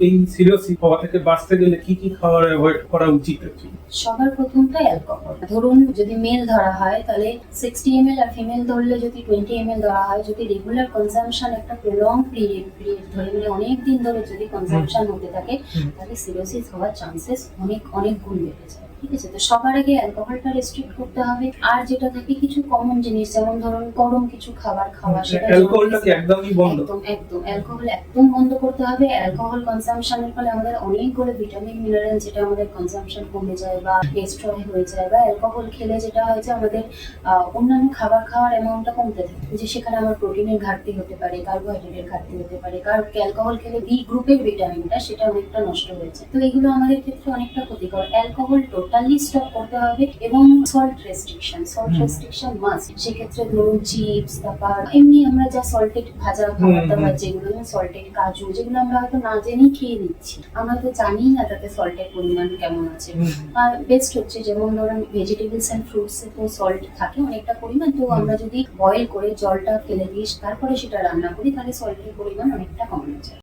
এই সিরিয়াস হওয়া থেকে বাঁচতে গেলে কি কি খাবার অ্যাভয়েড করা উচিত? সবার প্রথমটা অ্যালকোহল ধরুন যদি মেল ধরা হয় তাহলে সিক্সটি এম আর ফিমেল ধরলে যদি টোয়েন্টি এম ধরা হয় যদি রেগুলার কনজামশন একটা প্রলং পিরিয়ড পিরিয়ড ধরে মানে অনেক দিন ধরে যদি কনজামশন হতে থাকে তাহলে সিরোসিস হওয়ার চান্সেস অনেক অনেক গুণ বেড়ে যায়। ঠিক আছে? তো সবার আগে অ্যালকোহলটা রেস্ট্রিক্ট করতে হবে। আর যেটা থাকে কিছু কমন জিনিস যেমন ধরুন গরম কিছু খাবার খাওয়া সেটা অ্যালকোহলটা কি একদমই বন্ধ? একদম একদম। অ্যালকোহল একদম বন্ধ করতে হবে। অ্যালকোহল কনসামশনের ফলে আমাদের অনেকগুলো ভিটামিন মিনারেল যেটা আমাদের কনসামশন কমে যায় বা ডেস্ট্রয় হয়ে যায় বা অ্যালকোহল খেলে যেটা হয় যে আমাদের আহ, অন্যান্য খাবার খাওয়ার অ্যামাউন্টটা কমতে থাকে। যে সেখানে আমার প্রোটিনের ঘাটতি হতে পারে কার্বোহাইড্রেটের ঘাটতি হতে পারে। কারণ অ্যালকোহল খেলে বি গ্রুপের ভিটামিনটা সেটা অনেকটা নষ্ট হয়েছে তো এগুলো আমাদের ক্ষেত্রে অনেকটা ক্ষতিকর। অ্যালকোহল টোটালি স্টপ করতে হবে এবং salt restriction salt restriction must সেক্ষেত্রে ধরুন চিপস তারপর এমনি আমরা যা সল্টেড ভাজা খাবার দাবার। যেগুলো সল্টেড কাজু যেগুলো আমরা হয়তো না জেনেই খেয়ে নিচ্ছি। আমরা তো জানি না তাতে সল্টের পরিমাণ কেমন আছে। আর বেস্ট হচ্ছে যেমন ধরুন ভেজিটেবলস অ্যান্ড ফ্রুটস এ তো সল্ট থাকে অনেকটা পরিমাণ তো আমরা যদি বয়েল করে জলটা ফেলে দিই তারপরে সেটা রান্না করি তাহলে সল্টের পরিমাণ অনেকটা কমে যায়।